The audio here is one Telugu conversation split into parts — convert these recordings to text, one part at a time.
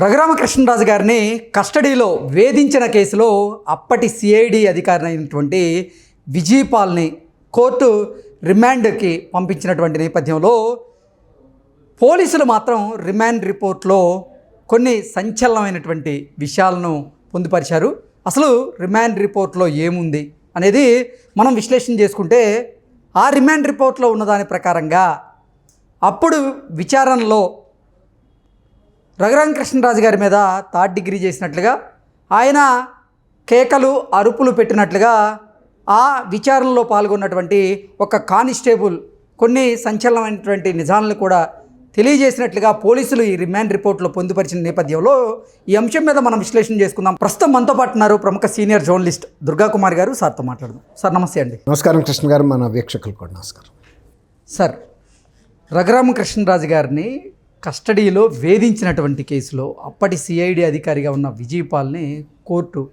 రఘురామకృష్ణరాజు గారిని కస్టడీలో వేధించిన కేసులో అప్పటి సిఐడి అధికారి అయినటువంటి విజయపాల్ని కోర్టు రిమాండ్కి పంపించినటువంటి నేపథ్యంలో పోలీసులు మాత్రం రిమాండ్ రిపోర్ట్లో కొన్ని సంచలనమైనటువంటి విషయాలను పొందుపరిచారు. అసలు రిమాండ్ రిపోర్ట్లో ఏముంది అనేది మనం విశ్లేషణ చేసుకుంటే ఆ రిమాండ్ రిపోర్ట్లో ఉన్నదాని ప్రకారంగా అప్పుడు విచారణలో రఘురామ కృష్ణరాజు గారి మీద థర్డ్ డిగ్రీ చేసినట్లుగా ఆయన కేకలు అరుపులు పెట్టినట్లుగా ఆ విచారణలో పాల్గొన్నటువంటి ఒక కానిస్టేబుల్ కొన్ని సంచలనమైనటువంటి నిజాలను కూడా తెలియజేసినట్లుగా పోలీసులు ఈ రిమాండ్ రిపోర్ట్లో పొందుపరిచిన నేపథ్యంలో ఈ అంశం మీద మనం విశ్లేషణ చేసుకుందాం. ప్రస్తుతం మనతో పాటు ఉన్నారు ప్రముఖ సీనియర్ జర్నలిస్ట్ దుర్గా కుమార్ గారు. సార్తో మాట్లాడదాం. సార్ నమస్తే అండి. నమస్కారం కృష్ణ గారు మన వీక్షకులు కూడా నమస్కారం. సార్ రఘురామ కృష్ణరాజు గారిని కస్టడీలో వేధించినటువంటి కేసులో అప్పటి సిఐడి అధికారిగా ఉన్న విజయపాల్ని కోర్టు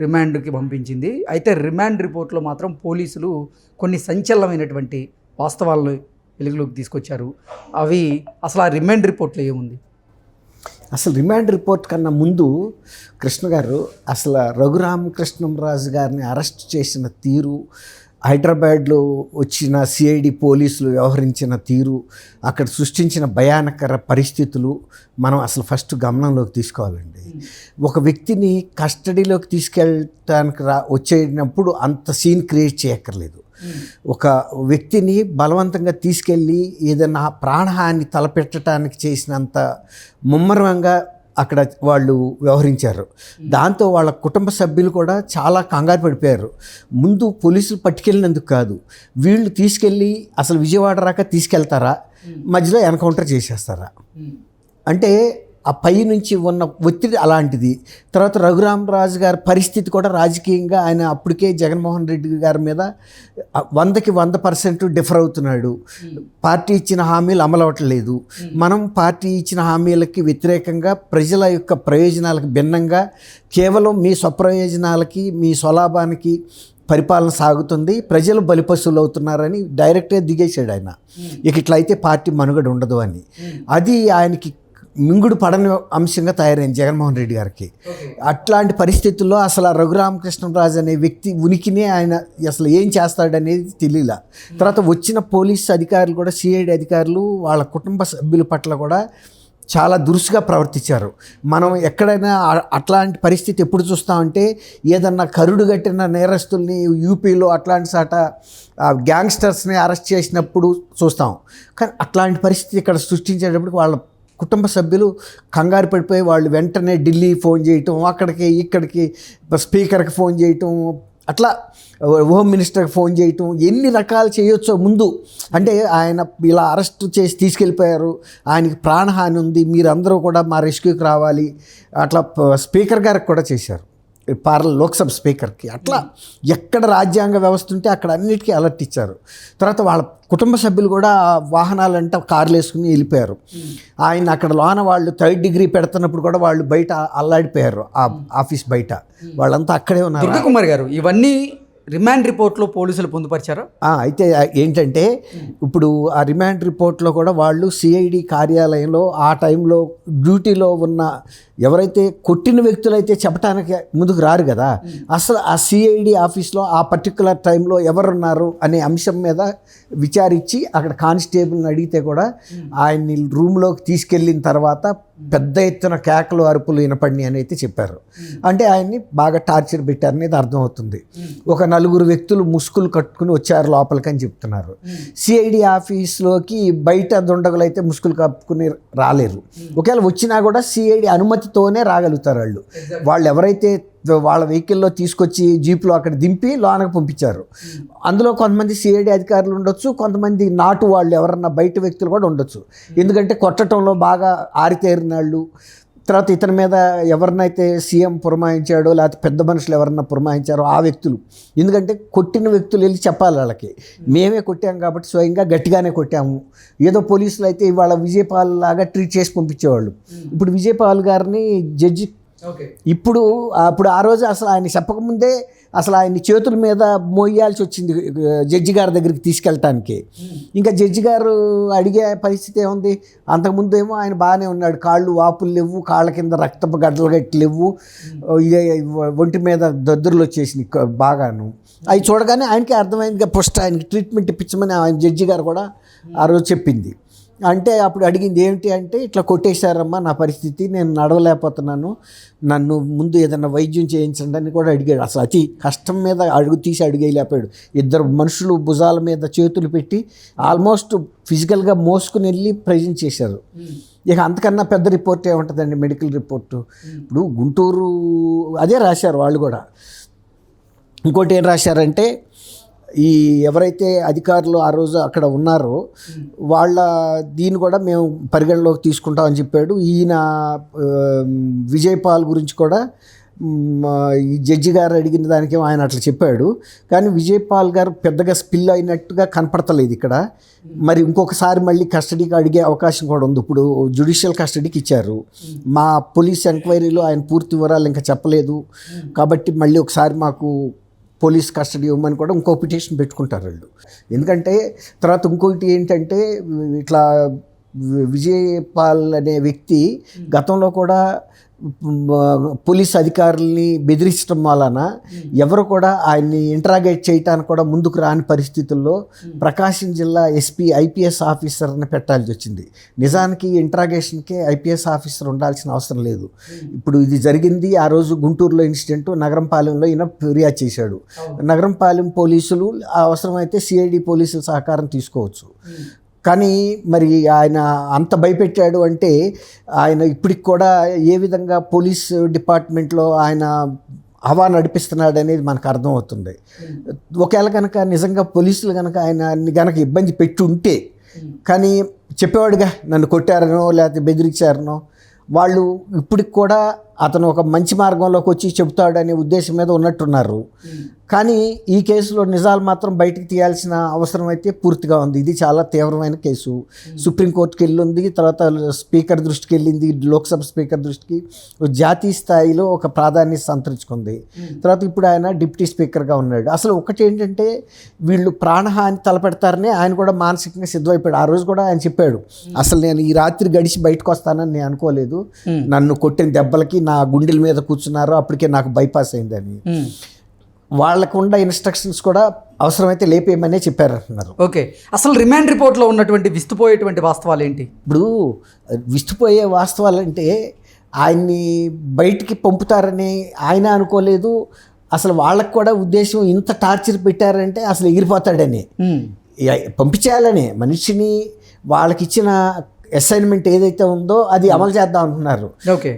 రిమాండ్కి పంపించింది. అయితే రిమాండ్ రిపోర్ట్లో మాత్రం పోలీసులు కొన్ని సంచలనమైనటువంటి వాస్తవాలను వెలుగులోకి తీసుకొచ్చారు. అవి అసలు ఆ రిమాండ్ రిపోర్ట్లో ఏముంది? అసలు రిమాండ్ రిపోర్ట్ కన్నా ముందు కృష్ణ గారు అసలు రఘురామకృష్ణంరాజు గారిని అరెస్ట్ చేసిన తీరు హైదరాబాద్లో వచ్చిన సిఐడి పోలీసులు వ్యవహరించిన తీరు అక్కడ సృష్టించిన భయానకర పరిస్థితులు మనం అసలు ఫస్ట్ గమనంలోకి తీసుకోవాలండి. ఒక వ్యక్తిని కస్టడీలోకి తీసుకెళ్ళటానికి రా వచ్చేటప్పుడు అంత సీన్ క్రియేట్ చేయక్కర్లేదు. ఒక వ్యక్తిని బలవంతంగా తీసుకెళ్ళి ఏదైనా ప్రాణహాని తలపెట్టడానికి చేసినంత ముమ్మరంగా అక్కడ వాళ్ళు వ్యవహరించారు. దాంతో వాళ్ళ కుటుంబ సభ్యులు కూడా చాలా కంగారు పడిపోయారు. ముందు పోలీసులు పట్టుకెళ్ళినందుకు కాదు వీళ్ళు తీసుకెళ్ళి అసలు విజయవాడ రాక తీసుకెళ్తారా? మధ్యలో ఎన్కౌంటర్ చేసేస్తారా? అంటే ఆ పై నుంచి ఉన్న ఒత్తిడి అలాంటిది. తర్వాత రఘురామరాజు గారి పరిస్థితి కూడా రాజకీయంగా ఆయన అప్పటికే జగన్మోహన్ రెడ్డి గారి మీద వందకి వంద పర్సెంట్ డిఫర్ అవుతున్నాడు. పార్టీ ఇచ్చిన హామీలు అమలు అవ్వట్లేదు మనం పార్టీ ఇచ్చిన హామీలకి వ్యతిరేకంగా ప్రజల యొక్క ప్రయోజనాలకు భిన్నంగా కేవలం మీ స్వప్రయోజనాలకి మీ స్వలాభానికి పరిపాలన సాగుతుంది. ప్రజలు బలిపశువులు అవుతున్నారని డైరెక్ట్గా దిగేశాడు ఆయన. ఇక ఇట్లయితే పార్టీ మనుగడ ఉండదు అని. అది ఆయనకి మింగుడు పడని అంశంగా తయారైంది జగన్మోహన్ రెడ్డి గారికి. అట్లాంటి పరిస్థితుల్లో అసలు ఆ రఘురామకృష్ణరాజు అనే వ్యక్తి ఉనికినే ఆయన అసలు ఏం చేస్తాడనేది తెలియలా. తర్వాత వచ్చిన పోలీస్ అధికారులు కూడా సిఐడి అధికారులు వాళ్ళ కుటుంబ సభ్యుల పట్ల కూడా చాలా దురుసుగా ప్రవర్తించారు. మనం ఎక్కడైనా అట్లాంటి పరిస్థితి ఎప్పుడు చూస్తామంటే ఏదన్నా కరుడు కట్టిన నేరస్తుల్ని యూపీలో అట్లాంటి సాట ఆ, గ్యాంగ్స్టర్స్ని అరెస్ట్ చేసినప్పుడు చూస్తాం. కానీ అట్లాంటి పరిస్థితి ఇక్కడ సృష్టించేటప్పుడు వాళ్ళ కుటుంబ సభ్యులు కంగారు పడిపోయి వాళ్ళు వెంటనే ఢిల్లీ ఫోన్ చేయటం అక్కడికి ఇక్కడికి స్పీకర్కి ఫోన్ చేయటం అట్లా హోమ్ మినిస్టర్కి ఫోన్ చేయటం ఎన్ని రకాలు చేయొచ్చో ముందు. అంటే ఆయన ఇలా అరెస్ట్ చేసి తీసుకెళ్ళిపోయారు ఆయనకి ప్రాణహాని ఉంది మీరందరూ కూడా మా రెస్క్యూకి రావాలి అట్లా స్పీకర్ గారికి కూడా చేశారు. పార్ల లోక్సభ స్పీకర్కి. అట్లా ఎక్కడ రాజ్యాంగ వ్యవస్థ ఉంటే అక్కడ అన్నిటికీ అలర్ట్ ఇచ్చారు. తర్వాత వాళ్ళ కుటుంబ సభ్యులు కూడా వాహనాలంటే కార్లు వేసుకుని వెళ్ళిపోయారు. ఆయన అక్కడ లోన వాళ్ళు థర్డ్ డిగ్రీ పెడుతున్నప్పుడు కూడా వాళ్ళు బయట అల్లాడిపోయారు. ఆ ఆఫీస్ బయట. వాళ్ళంతా అక్కడే ఉన్నారు. కుమార్ గారు ఇవన్నీ రిమాండ్ రిపోర్ట్లో పోలీసులు పొందుపరిచారు? అయితే ఏంటంటే ఇప్పుడు ఆ రిమాండ్ రిపోర్ట్లో కూడా వాళ్ళు సిఐడి కార్యాలయంలో ఆ టైంలో డ్యూటీలో ఉన్న ఎవరైతే కొట్టిన వ్యక్తులైతే చెప్పడానికి ముందుకు రారు కదా. అసలు ఆ సిఐడి ఆఫీస్లో ఆ పర్టికులర్ టైంలో ఎవరున్నారు అనే అంశం మీద విచారించి అక్కడ కానిస్టేబుల్ని అడిగితే కూడా ఆయన్ని రూమ్లోకి తీసుకెళ్ళిన తర్వాత పెద్ద ఎత్తున కేకలు అరుపులు వినపడినాయి అని అయితే చెప్పారు. అంటే ఆయన్ని బాగా టార్చర్ పెట్టారనేది అర్థమవుతుంది. ఒక నలుగురు వ్యక్తులు ముసుగులు కట్టుకుని వచ్చారు లోపలికని చెప్తున్నారు. సిఐడి ఆఫీస్లోకి బయట దుండగులు అయితే ముసుగులు కప్పుకుని రాలేరు. ఒకవేళ వచ్చినా కూడా సిఐడి అనుమతితోనే రాగలుగుతారు వాళ్ళు. వాళ్ళు ఎవరైతే వాళ్ళ వెహికల్లో తీసుకొచ్చి జీప్లో అక్కడ దింపి లోనకు పంపించారు. అందులో కొంతమంది సిఐడి అధికారులు ఉండొచ్చు కొంతమంది నాటు వాళ్ళు ఎవరన్నా బయట వ్యక్తులు కూడా ఉండొచ్చు. ఎందుకంటే కొట్టడంలో బాగా ఆరితేరిన వాళ్ళు తర్వాత ఇతని మీద ఎవరినైతే సీఎం పురమాయించాడో లేకపోతే పెద్ద మనుషులు ఎవరన్నా పురమాయించారో ఆ వ్యక్తులు. ఎందుకంటే కొట్టిన వ్యక్తులు వెళ్ళి చెప్పాలి వాళ్ళకి. మేమే కొట్టాం కాబట్టి స్వయంగా గట్టిగానే కొట్టాము. ఏదో పోలీసులు అయితే ఇవాళ విజయపాల్ లాగా ట్రీట్ చేసి పంపించేవాళ్ళు. ఇప్పుడు విజయపాల్ గారిని జడ్జి ఇప్పుడు అప్పుడు ఆ రోజు అసలు ఆయన చెప్పకముందే అసలు ఆయన్ని చేతుల మీద మోయాల్సి వచ్చింది జడ్జి గారి దగ్గరికి తీసుకెళ్ళటానికి. ఇంకా జడ్జి గారు అడిగే పరిస్థితి ఏముంది? అంతకుముందు ఏమో ఆయన బాగానే ఉన్నాడు. కాళ్ళు వాపులు లేవు కాళ్ళ కింద రక్తపు గడ్డలు గట్టి లేవు. ఇదే ఒంటి మీద దద్దుర్లు వచ్చేసినాయి క- బాగాను. అవి చూడగానే ఆయనకి అర్థమైంది ఫస్ట్ ఆయనకి ట్రీట్మెంట్ ఇప్పించమని ఆయన జడ్జి గారు కూడా ఆ రోజు చెప్పింది. అంటే అప్పుడు అడిగింది ఏమిటి అంటే ఇట్లా కొట్టేశారమ్మా నా పరిస్థితి నేను నడవలేకపోతున్నాను నన్ను ముందు ఏదైనా వైద్యం చేయించండి అని కూడా అడిగాడు. అసలు అతి కష్టం మీద అడుగు తీసి అడిగేయలేపాడు ఇద్దరు మనుషులు భుజాల మీద చేతులు పెట్టి ఆల్మోస్ట్ ఫిజికల్గా మోసుకుని వెళ్ళి ప్రజెంట్ చేశారు. ఇక అంతకన్నా పెద్ద రిపోర్ట్ ఏముంటుందండి మెడికల్ రిపోర్టు? ఇప్పుడు గుంటూరు అదే రాశారు వాళ్ళు కూడా. ఇంకోటి ఏం రాశారంటే ఈ ఎవరైతే అధికారులు ఆ రోజు అక్కడ ఉన్నారో వాళ్ళ దీన్ని కూడా మేము పరిగణలోకి తీసుకుంటామని చెప్పాడు. ఈయన విజయపాల్ గురించి కూడా ఈ జడ్జి గారు అడిగిన దానికి ఆయన అట్లా చెప్పాడు. కానీ విజయపాల్ గారు పెద్దగా స్పిల్ అయినట్టుగా కనపడతలేదు ఇక్కడ. మరి ఇంకొకసారి మళ్ళీ కస్టడీకి అడిగే అవకాశం కూడా ఉంది. ఇప్పుడు జ్యుడిషియల్ కస్టడీకి ఇచ్చారు. మా పోలీస్ ఎంక్వైరీలో ఆయన పూర్తి వివరాలు ఇంకా చెప్పలేదు. కాబట్టి మళ్ళీ ఒకసారి మాకు పోలీస్ కస్టడీ ఇవ్వమని కూడా ఇంకో పిటిషన్ పెట్టుకుంటారు వాళ్ళు. ఎందుకంటే తర్వాత ఇంకొకటి ఏంటంటే ఇట్లా విజయపాల్ పాల్ అనే వ్యక్తి గతంలో కూడా పోలీస్ అధికారుల్ని బెదిరించడం వలన ఎవరు కూడా ఆయన్ని ఇంటరాగేట్ చేయటానికి కూడా ముందుకు రాని పరిస్థితుల్లో ప్రకాశం జిల్లా ఎస్పీ ఐపీఎస్ ఆఫీసర్ని పెట్టాల్సి వచ్చింది. నిజానికి ఇంటరాగేషన్కే ఐపీఎస్ ఆఫీసర్ ఉండాల్సిన అవసరం లేదు. ఇప్పుడు ఇది జరిగింది ఆ రోజు గుంటూరులో ఇన్సిడెంట్ నగరంపాలెంలో ఈయన ఫిర్యాదు చేశాడు. నగరంపాలెం పోలీసులు ఆ అవసరమైతే సిఐడి పోలీసుల సహకారం తీసుకోవచ్చు. కానీ మరి ఆయన అంత భయపెట్టాడు అంటే ఆయన ఇప్పటికి కూడా ఏ విధంగా పోలీస్ డిపార్ట్మెంట్లో ఆయన హవా నడిపిస్తున్నాడు అనేది మనకు అర్థమవుతుంది. ఒకవేళ కనుక నిజంగా పోలీసులు కనుక ఆయన కనుక ఇబ్బంది పెట్టి ఉంటే కానీ చెప్పేవాడుగా నన్ను కొట్టారనో లేకపోతే బెదిరించారనో వాళ్ళు ఇప్పటికి కూడా అతను ఒక మంచి మార్గంలోకి వచ్చి చెబుతాడనే ఉద్దేశం మీద ఉన్నట్టున్నారు. కానీ ఈ కేసులో నిజాలు మాత్రం బయటికి తీయాల్సిన అవసరం అయితే పూర్తిగా ఉంది. ఇది చాలా తీవ్రమైన కేసు. సుప్రీంకోర్టుకి వెళ్ళింది తర్వాత స్పీకర్ దృష్టికి వెళ్ళింది లోక్సభ స్పీకర్ దృష్టికి జాతీయ స్థాయిలో ఒక ప్రాధాన్యత సంతరించుకుంది. తర్వాత ఇప్పుడు ఆయన డిప్యూటీ స్పీకర్గా ఉన్నాడు. అసలు ఒకటి ఏంటంటే వీళ్ళు ప్రాణహాని తలపెడతారని ఆయన కూడా మానసికంగా సిద్ధమైపోయాడు. ఆ రోజు కూడా ఆయన చెప్పాడు అసలు నేను ఈ రాత్రి గడిచి బయటకు వస్తానని నేను అనుకోలేదు. నన్ను కొట్టిన దెబ్బలకి నా గుండెల మీద కూర్చున్నారు అప్పటికే నాకు బైపాస్ అయిందని వాళ్ళకు ఉన్న ఇన్స్ట్రక్షన్స్ కూడా అవసరమైతే లేపేయమనే చెప్పారంటున్నారు ఓకే. అసలు రిమాండ్ రిపోర్ట్లో ఉన్నటువంటి విస్తుపోయేటువంటి వాస్తవాలు ఏంటి? ఇప్పుడు విస్తుపోయే వాస్తవాలంటే ఆయన్ని బయటికి పంపుతారని ఆయన అనుకోలేదు. అసలు వాళ్ళకు కూడా ఉద్దేశం ఇంత టార్చర్ పెట్టారంటే అసలు ఎగిరిపోతాడని. పంపించేయాలని. మనిషిని వాళ్ళకి ఇచ్చిన అసైన్మెంట్ ఏదైతే ఉందో అది అమలు చేద్దాం అంటున్నారు.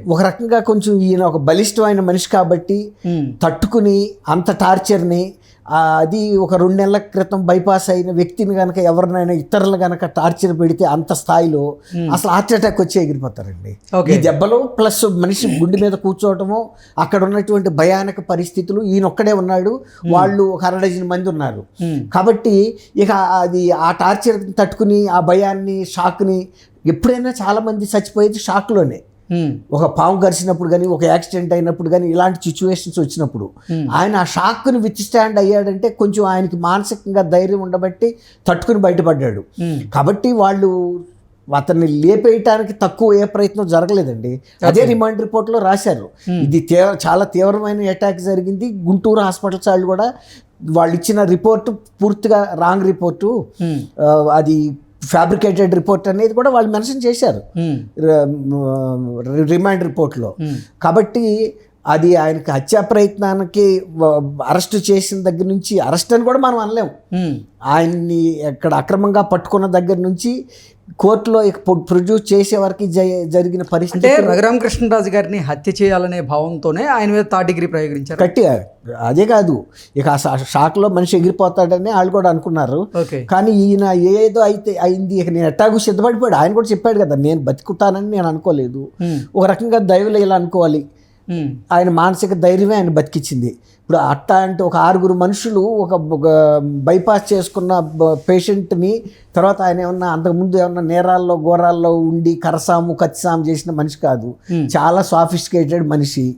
ఒక రకంగా కొంచెం ఈయన ఒక బలిష్టమైన మనిషి కాబట్టి ఉమ్, తట్టుకుని అంత టార్చర్ని అది ఒక రెండు నెలల క్రితం బైపాస్ అయిన వ్యక్తిని కనుక ఎవరినైనా ఇతరులు కనుక టార్చర్ పెడితే అంత స్థాయిలో అసలు హార్ట్ అటాక్ వచ్చి ఎగిరిపోతారండి. ఈ దెబ్బలు ప్లస్ మనిషి గుండె మీద కూర్చోవటము అక్కడ ఉన్నటువంటి భయానక పరిస్థితులు ఈయన ఒక్కడే ఉన్నాడు వాళ్ళు ఒక అర డజన్ మంది ఉన్నారు. కాబట్టి ఇక అది ఆ టార్చర్ తట్టుకుని ఆ భయాన్ని షాక్ని ఎప్పుడైనా చాలామంది చచ్చిపోయేది షాక్లోనే. ఒక పాము గరిచినప్పుడు కానీ ఒక యాక్సిడెంట్ అయినప్పుడు కానీ ఇలాంటి సిచ్యువేషన్స్ వచ్చినప్పుడు ఆయన ఆ షాక్ని విత్ స్టాండ్ అయ్యాడంటే కొంచెం ఆయనకి మానసికంగా ధైర్యం ఉండబట్టి తట్టుకుని బయటపడ్డాడు. కాబట్టి వాళ్ళు అతన్ని లేపేయటానికి తక్కువ ఏ ప్రయత్నం జరగలేదండి. అదే రిమాండ్ రిపోర్ట్లో రాశారు. ఇది తీవ్ర చాలా తీవ్రమైన అటాక్ జరిగింది. గుంటూరు హాస్పిటల్స్ వాళ్ళు కూడా వాళ్ళు ఇచ్చిన రిపోర్టు పూర్తిగా రాంగ్ రిపోర్టు. అది ఫ్యాబ్రికేటెడ్ రిపోర్ట్ అనేది కూడా వాళ్ళు మెన్షన్ చేశారు. ర- రిమాండ్ రిపోర్ట్లో. ఉమ్. కాబట్టి అది ఆయనకి హత్యా ప్రయత్నానికి అరెస్ట్ చేసిన దగ్గర నుంచి అరెస్ట్ అని కూడా మనం అనలేం. ఉమ్, ఆయన్ని ఎక్కడ అక్రమంగా పట్టుకున్న దగ్గర నుంచి కోర్టులో ప్రొడ్యూస్ చేసే వరకు జరిగిన పరిస్థితి రఘురామకృష్ణరాజు గారిని హత్య చేయాలనే భావంతోనే ఆయన మీద థర్డ్ డిగ్రీ ప్రయోగించారు. కట్టి అదే కాదు. ఇక ఆ షాక్లో మనిషి ఎగిరిపోతాడని వాళ్ళు కూడా అనుకున్నారు. కానీ ఈయన ఏదో అయితే అయింది ఇక నేను ఎట్టాగు సిద్ధపడిపోయాడు. ఆయన కూడా చెప్పాడు కదా నేను బతుకుతానని నేను అనుకోలేదు. ఒక రకంగా దైవలు ఇలా అనుకోవాలి. ఆయన మానసిక ధైర్యమే ఆయన బతికించింది ఇప్పుడు అట్టా అంటే ఒక ఆరుగురు మనుషులు ఒక బైపాస్ చేసుకున్న పేషెంట్ని తర్వాత ఆయన ఏమన్నా అంతకుముందు ఏమన్నా నేరాల్లో ఘోరాల్లో ఉండి కరసాము కత్తిసాము చేసిన మనిషి కాదు. చాలా సాఫిస్టికేటెడ్ మనిషి.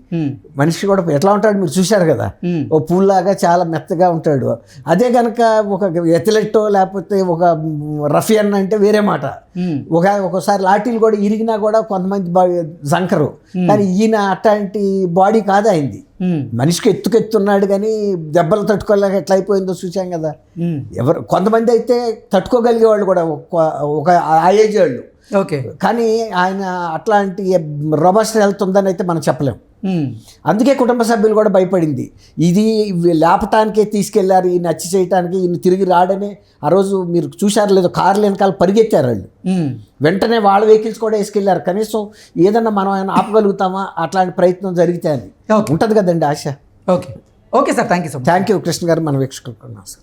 మనిషి కూడా ఎట్లా ఉంటాడు మీరు చూశారు కదా? ఓ పూల్లాగా చాలా మెత్తగా ఉంటాడు. అదే కనుక ఒక ఎథలెట్టో లేకపోతే ఒక రఫియన్ అంటే వేరే మాట. ఒక ఒకసారి లాఠీలు కూడా ఇరిగినా కూడా కొంతమంది బా- జంకరు. కానీ ఈయన అట్లాంటి బాడీ కాదు అయింది మనిషికి ఎత్తుకెత్తున్నాడు కానీ దెబ్బలు తట్టుకోలేక ఎట్లా అయిపోయిందో చూసాం కదా. ఎవరు కొంతమంది అయితే తట్టుకోగలిగే వాళ్ళు కూడా ఒక ఒక ఆ ఏజ్ వాళ్ళు. ఓకే. కానీ ఆయన అట్లాంటి రొబస్ట్ హెల్త్ ఉందని అయితే మనం చెప్పలేం. ఉమ్, అందుకే కుటుంబ సభ్యులు కూడా భయపడింది. ఇది లేపటానికే తీసుకెళ్ళారు ఈయన హత్య చేయటానికి ఈయన తిరిగి రాడని ఆ రోజు మీరు చూశారు లేదో కార్లు వెనకాల పరిగెత్తారు వాళ్ళు. వెంటనే వాళ్ళ వెహికల్స్ కూడా వేసుకెళ్ళారు. కనీసం ఏదన్నా మనం ఆయన ఆపగలుగుతామా? అట్లాంటి ప్రయత్నం జరిగితే అని ఉంటుంది కదండి ఆశ. Okay. Okay sir thank you so much. Thank you Krishna garu మన వీక్షకులు సార్